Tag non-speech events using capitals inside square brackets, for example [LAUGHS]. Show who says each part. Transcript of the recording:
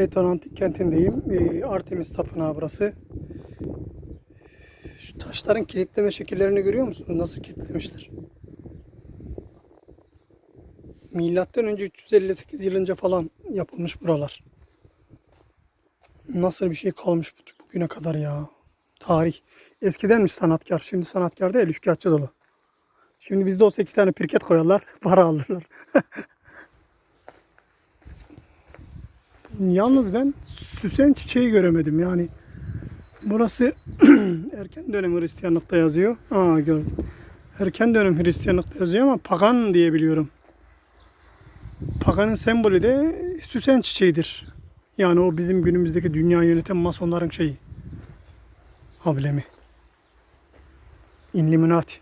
Speaker 1: Leton Antik Kenti'ndeyim. Ee, Artemis Tapınağı burası. Şu taşların kilitleme şekillerini görüyor musunuz? Nasıl kilitlemişler? Milattan önce 358 yıl önce falan yapılmış buralar. Nasıl bir şey kalmış bu- bugüne kadar ya. Tarih. Eskidenmiş sanatkar. Şimdi sanatkar değil, üçkağıtçı dolu. Şimdi bizde olsa iki tane pirket koyarlar, [LAUGHS] para alırlar. [LAUGHS] Yalnız ben süsen çiçeği göremedim yani. Burası [CLEARS THROAT] erken dönem Hristiyanlıkta yazıyor. Aa gördüm. Erken dönem Hristiyanlıkta yazıyor ama pagan diye biliyorum. Paganın sembolü de süsen çiçeğidir. Yani o bizim günümüzdeki dünya yöneten masonların şeyi. Ablemi. Illuminati.